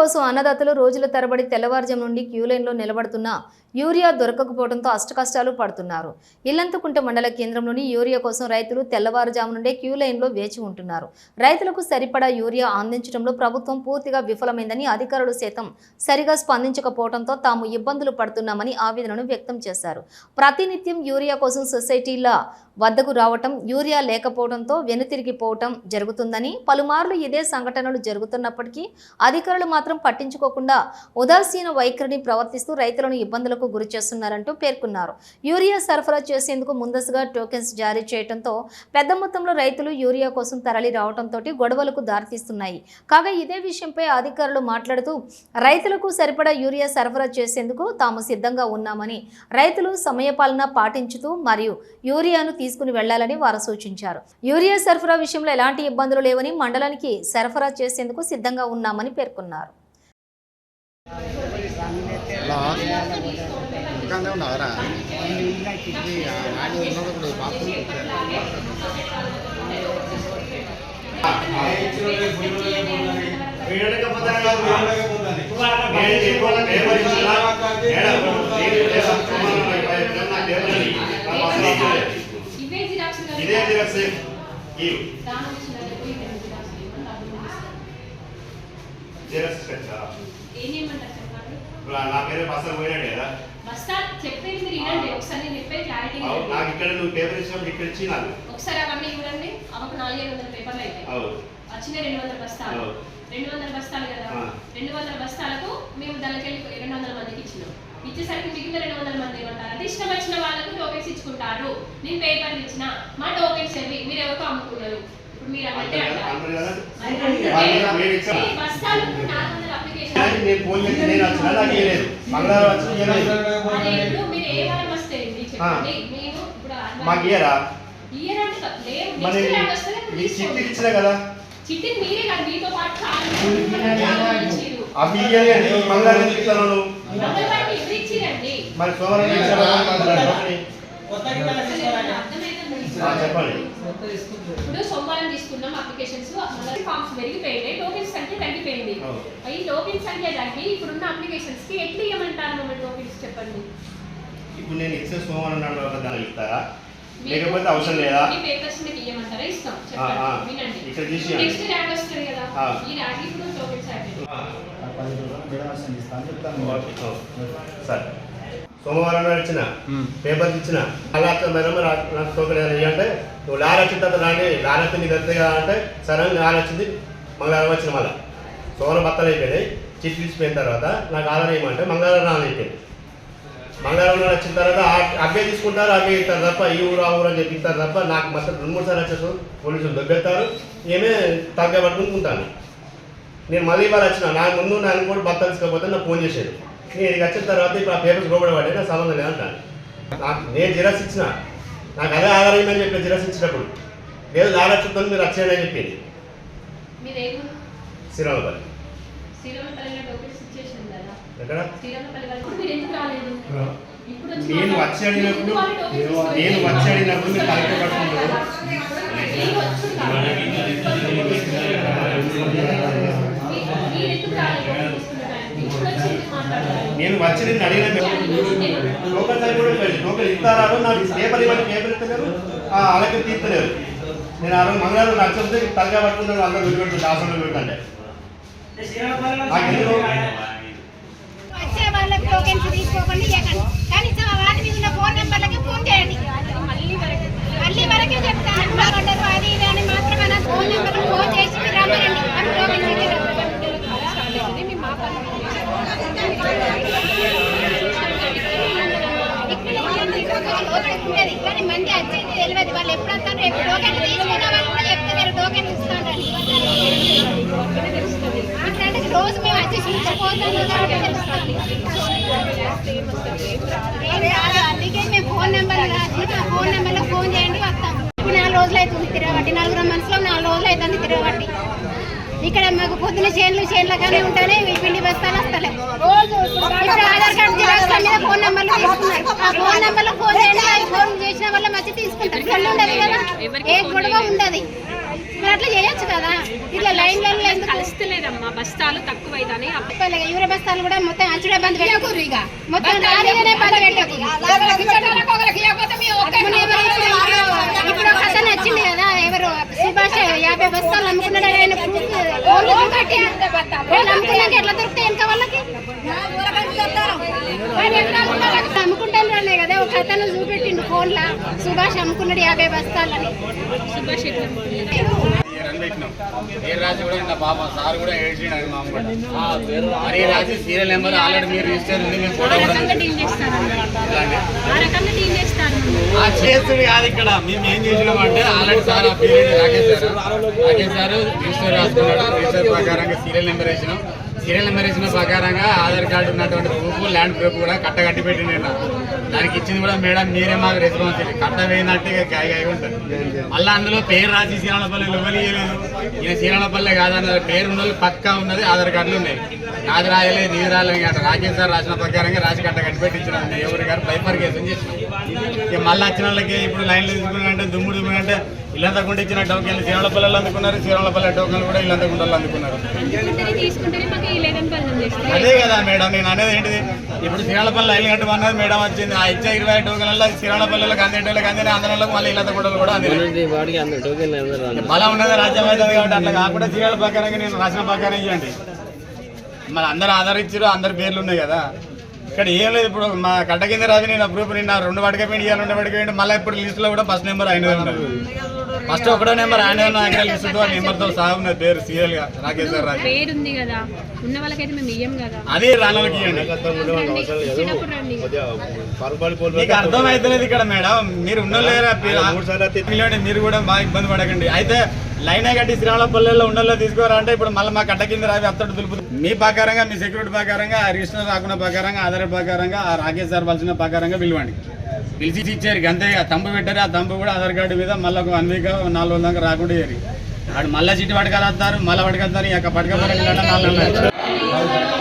కోసం అన్నదాతలు రోజుల తరబడి తెల్లవారుజాము నుండి క్యూలైన్లో నిలబడుతున్నా యూరియా దొరకకపోవడంతో అష్టకష్టాలు పడుతున్నారు. ఇల్లంతకుంట మండల కేంద్రంలోని యూరియా కోసం రైతులు తెల్లవారుజాము నుండే క్యూ లైన్లో వేచి ఉంటున్నారు. రైతులకు సరిపడా యూరియా అందించడంలో ప్రభుత్వం పూర్తిగా విఫలమైందని అధికారులు సైతం సరిగా స్పందించకపోవడంతో తాము ఇబ్బందులు పడుతున్నామని ఆవేదనను వ్యక్తం చేశారు. ప్రతినిత్యం యూరియా కోసం సొసైటీల వద్దకు రావటం యూరియా లేకపోవడంతో వెనుతిరిగిపోవటం జరుగుతుందని పలుమార్లు ఇదే సంఘటనలు జరుగుతున్నప్పటికీ అధికారులు మాత్రం పట్టించుకోకుండా ఉదాసీన వైఖరిని ప్రవర్తిస్తూ రైతులను ఇబ్బందులకు గురి చేస్తున్నారంటూ పేర్కొన్నారు. యూరియా సరఫరా చేసేందుకు ముందస్తుగా టోకెన్స్ జారీ చేయడంతో పెద్ద మొత్తంలో రైతులు యూరియా కోసం తరలి రావడంతో గొడవలకు దారితీస్తున్నాయి. కాగా ఇదే విషయంపై అధికారులు మాట్లాడుతూ రైతులకు సరిపడా యూరియా సరఫరా చేసేందుకు తాము సిద్ధంగా ఉన్నామని రైతులు సమయపాలన పాటించుతూ మరియు యూరియాను తీసుకుని వెళ్ళాలని వారు సూచించారు. యూరియా సరఫరా విషయంలో ఎలాంటి ఇబ్బందులు లేవని మండలానికి సరఫరా చేసేందుకు సిద్ధంగా ఉన్నామని పేర్కొన్నారు. హలో ఇక్కడే ఉన్నావరా ఉన్నప్పుడు బాత్రూమ్ ఇదే జిరాక్స్ ఇవి దాని వచ్చిన పోయి రెండు జిరాక్స్ ఇవ్వండి. జిరాక్స్ కట్టా ఏం చేయమంటారు చెప్పండి ఇప్పుడు నా పేరు బస్సు పోయినాడు కదా? బస్తా చెప్పేది మీరు వినండి. ఒకసారి నేను చెప్పేది క్లారిటీ అవు, నాకు ఇక్కడ నువ్వు పేపర్ ఇచ్చినప్పుడు ఇక్కడ ఇచ్చి నాకు. ఒకసారి అవన్నీ చూడండి. అవకు నాలుగైదు వందల పేపర్లు అయితే. వచ్చిన రెండు వందల బస్తాలు అవును. రెండు వందల బస్తాలు కదా? ఆ. రెండు వందల బస్తాలకు మేము రెండు వందల మందికి ఇచ్చినాం. ఇచ్చేసరికి మిగిలిన రెండు వందల మంది ఏమంటారు అంటే ఇష్టం వచ్చిన వాళ్ళకు టోకెన్స్ ఇచ్చుకుంటారు. నేను పేపర్లు ఇచ్చిన మా టోకెన్స్ మీరు ఎవరికో అమ్ముకున్నారు. ఇప్పుడు మీరు అన్నట్టే? అంటారు అందరు కదా? బస్తాలు నాలుగు నేను ఫోన్ చేసి నేను వచ్చినా నాకు ఇవ్వలేదు మంగళవారం వచ్చి మాకు ఇయర్. లేదు మరి ఈ చిట్టి. ఇచ్చిన కదా. అవి ఇయ్యాలి అని మంగళవారం ఎందుకు ఇస్తాను మరి సోమవారం చెప్పండి. ఇప్పుడు సోమవారం తీసుకున్నాం అప్లికేషన్స్ ఫామ్స్ పెరిగిపోయినాయి టోకెన్స్ సంఖ్య తగ్గిపోయింది. టోకెన్స్ సంఖ్య తగ్గి ఇప్పుడున్న అప్లికేషన్స్కి ఎట్లా ఇవ్వమంటారు? మమ్మల్ని టోకెన్స్ చెప్పండి. ఇప్పుడు నేను ఇచ్చే సోమవారం నాడు ఒక దానికి ఇస్తారా మీకు లేకపోతే అవసరం లేదా? ఈ పేపర్స్ మీకు ఇవ్వమంటారా? ఇస్తాం. చెప్పండి. వినండి. ఇక్కడ తీసి. నెక్స్ట్ ర్యాక్ వస్తుంది కదా. ఈ ర్యాక్ ఇప్పుడు టోకెన్స్ అయిపోయింది. సరే. సోమవారం నాడు ఇచ్చిన. పేపర్స్ ఇచ్చిన. అలా మేడం నాకు టోకెన్ ఏదైనా ఇవ్వంటే నువ్వు లారీ వచ్చిన తర్వాత రాండి. లారీ వస్తుంది కదా అంటే సరే లారీ వచ్చింది. మంగళవారం వచ్చిన మళ్ళీ. సోమవారం బత్తలు అయిపోయినాయి. చిట్టి తీసిపోయిన తర్వాత నాకు ఆధార్ ఇవ్వమంటే మంగళవారం రాని అయిపోయింది మంగళవారం వచ్చిన తర్వాత అగ్గే తీసుకుంటారు అగ్గే ఇస్తారు తప్ప ఈ ఊరు ఆ ఊరు అని చెప్పి ఇస్తారు తప్ప నాకు మొత్తం రెండు మూడు సార్లు వచ్చేసి పోలీసులు దొబ్బెత్తారు ఏమే తగ్గ పట్టుకుంటాను నేను మళ్ళీ ఇవాళ వచ్చిన నాకు ముందు నాకు కూడా భర్త తీసుకపోతే నాకు ఫోన్ చేశాడు నేను ఇక్కడికి వచ్చిన తర్వాత ఇప్పుడు ఆ పేపర్స్ లోపల పడే నాకు సంబంధం లేదంటాను నాకు నేను జిరాక్స్ ఇచ్చిన నాకు అదే ఆధారం అని చెప్పి జిరాక్స్ ఇచ్చినప్పుడు లేదు లాలచ్చుతో మీరు వచ్చేయండి అని చెప్పింది. శ్రీరామపల్లి. నేను మాట్లాడు- వచ్చి అడిగినప్పుడు- ఎందుకు వాళ్ళు టోకెన్స్ ఇస్తారు? నేను వచ్చి అడిగినప్పుడు మీరు. నేను వచ్చి? నేను అడిగిన టోకెన్ సైడ్ కూడా టోకెన్ ఇస్తారా? నాకు పేపర్ ఇవ్వండి పేపర్ ఇస్తలేరు. అలాగే తీస్తలేరు. నేను ఆ రోజు మంగళవారం నచ్చంతే తలగా పట్టుకున్నాను అందరూ విడిపెట్టు దాసంలో ఎందుకు వచ్చే వాళ్ళకి టోకెన్స్ తీసుకోకండి కనీసం ఆ వాటి మీద ఉన్న ఫోన్ నెంబర్లకి ఫోన్ చేయండి. మళ్ళీ వరకే చెప్తాను అది ఇది అని మాత్రం అన్న ఫోన్ నెంబర్కి ఫోన్ చేసి మీరు రమ్మనండి. టోకెన్స్ ఉంటుంది కానీ మంది వచ్చేది తెలియదు. వాళ్ళు ఎప్పుడు వస్తారు ఎప్పుడు టోకెన్ తీసుకున్న వాళ్ళు కూడా చెప్తారు టోకెన్ ఇస్తారని అట్లాంటి రోజు మేము వచ్చి చూసిపోతాము అందుకే మేము ఫోన్ నెంబర్ రాసి ఆ ఫోన్ నెంబర్లో ఫోన్ చేయండి వస్తాం. ఇప్పుడు నాలుగు రోజులు అవుతుంది తిరగబట్టి నలుగురు మనసులో నాలుగు రోజులు అవుతుంది తిరగబట్టి. ఇక్కడ మాకు పొద్దున చేన్లు చేన్లగానే ఉంటానే పిండి బస్తాలు వస్తలే ఇప్పుడు ఆధార్ కార్డు మీద ఫోన్ నెంబర్లు తీసుకున్నారు. ఆ ఫోన్ నెంబర్లో ఫోన్ చేయండి ఫోన్ చేసిన వల్ల తీసుకుంటారు ఇట్లా ఉండదు కదా ఏ గొడవ ఉండదు మరి అట్లా చేయొచ్చు కదా ఇట్లా లైన్లలో ఎందుకు కలుస్తలేదమ్మా బస్తాలు తక్కువైదని చెప్పలేక యూరియా బస్తాలు కూడా మొత్తం అంచుడే బంద్ పెట్టకు ఇక మొత్తం లారీగానే బంద్ పెట్టకు ఇప్పుడు- ఒక అతను వచ్చింది కదా ఎవరు సుభాష్ యాభై బస్తాలు అమ్ముకున్నాడు ఆయన అమ్ముకున్నాక ఎట్లా దొరుకుతాయి ఇంకా వాళ్ళకి మరి ఎట్లా అమ్ముకున్నారు? అమ్ముకుంటాను అనే కదా ఒక అతను చూపెట్టిండు ఫోన్లో. సుభాష్ అమ్ముకున్నాడు యాభై బస్తాలని. సుభాష్ ఎట్లా ఏ రాజు కూడా నా పాప సార్ కూడా ఏడ్చిండు అని మామ కూడా. మరి రాజు సీరియల్ నెంబర్ ఆల్రెడీ మీరు రిజిస్టర్ ఉంది మేము ఫోటో కూడా చేస్తుంది కాదు ఇక్కడ. మేము ఏం చేసినాం అంటే ఆల్రెడీ సార్ ఆ period Rakesh sir Rakesh sir register రాసుకున్నాడు. రిజిస్టర్ ప్రకారంగా సీరియల్ నెంబర్ వేసినాం. సీరియల్ నెంబర్ వేసిన ప్రకారంగా ఆధార్ కార్డు ఉన్నటువంటి ప్రూఫ్ ల్యాండ్ ప్రూఫ్ కూడా కట్ట కట్టి పెట్టిండు. దానికి ఇచ్చింది కూడా మేడం మీరే మాకు రెస్పాన్సిబిలిటీ కట్ట వేయినట్టు ఇక గాయ గాయ ఉంటుంది. మళ్ళీ అందులో పేరు రాసి సీరాలపల్లి ఇవ్వలేదు ఈయన సీరాలపల్లి కాదన్న పేరు ఉన్న వాళ్ళు పక్కా ఉన్నది ఆధార్ కార్డులు ఉన్నాయి. నాది రాయలేదు నీది రాయలేదు అంటే రాకేష్ సార్ రాసిన ప్రకారంగా రాసి కట్ట కట్టి పెట్టించిన ఎవరి గారు పైపర్ కేసు అని చేసిన ఇక మళ్ళీ వచ్చిన వాళ్ళకి ఇప్పుడు లైన్లు తీసుకున్నారంటే దుమ్ముడు దుమ్ముడంటే ఇల్లంతా గుండా ఇచ్చిన టోకెన్లు శ్రీరాళపల్లి అందుకున్నారు శ్రీరాళపల్లి టోకెన్లు కూడా ఇల్లంతా గుండలు అందుకున్నారు. అదే కదా మేడం నేను అనేది ఏంటిది? ఇప్పుడు శ్రీరాళపల్లి లైన్ కట్టమన్నది మేడం వచ్చింది. ఆ ఇచ్చే ఇరవై టోకెన్లలో శ్రీరాళపల్లికి అందేటోళ్ళకి అందిన అందరికి మళ్ళీ గుండలు కూడా అందినాయి రాను. బలం ఉన్నది రాజ్యం అవుతుంది కాబట్టి అట్లా కాకుండా శ్రీరాళ ప్రకారంగా నేను రాసిన ప్రకారం ఇవ్వండి మరి అందరు ఆధారించారు అందరి పేర్లు ఉన్నాయి కదా. ఇక్కడ ఏం లేదు ఇప్పుడు మా కట్ట కింద రాజు నేను అప్రూవ్ నిన్న రెండు పడక పెయింట్ ఇవ్వాలి రెండు పడక పెయింట్ మళ్ళీ ఇప్పుడు లిస్టులో కూడా ఫస్ట్ నెంబర్ ఉన్నది ఫస్ట్ ఒకటో నెంబర్ ఆయన లిస్టుతో నెంబర్తో సహా ఉన్నది పేరు సీరియల్గా రాకేష్ గారు రాజు. పేరు ఉంది కదా. ఉన్న వాళ్ళకైతే మేము ఇయ్యం కదా. అదే రాళ్ళకి ఇవ్వండి మీకు అర్థమైతలేదు ఇక్కడ మేడం. మీరు ఉన్న పిల్లలు మీరు కూడా బాగా ఇబ్బంది పడకండి. అయితే లైన్ కట్టి శ్రీరామపల్లెల్లో ఉండల్లో తీసుకోరా అంటే ఇప్పుడు మళ్ళీ మా కట్ట కింద రావి అత్తడు దులుపు. మీ ప్రకారంగా మీ సెక్యూరిటీ ప్రకారంగా ఆ రిజిస్టర్ రాకుండా ప్రకారంగా ఆధార్ ప్రకారంగా ఆ రాకేష్ సార్ వలసిన ప్రకారంగా పిలవండి. పిలిచి ఇచ్చారు. అంతే తంబు పెట్టారు. ఆ తంబు కూడా ఆధార్ కార్డు మీద మళ్ళీ ఒక వన్ వీక్ నాలుగు వందల దాకా రాకుండా వాడు మళ్ళీ చిట్టి పట్టుకెళ్తారు మళ్ళీ పట్టుకెళ్తారు ఇక పట్టుకపోయి నాలుగు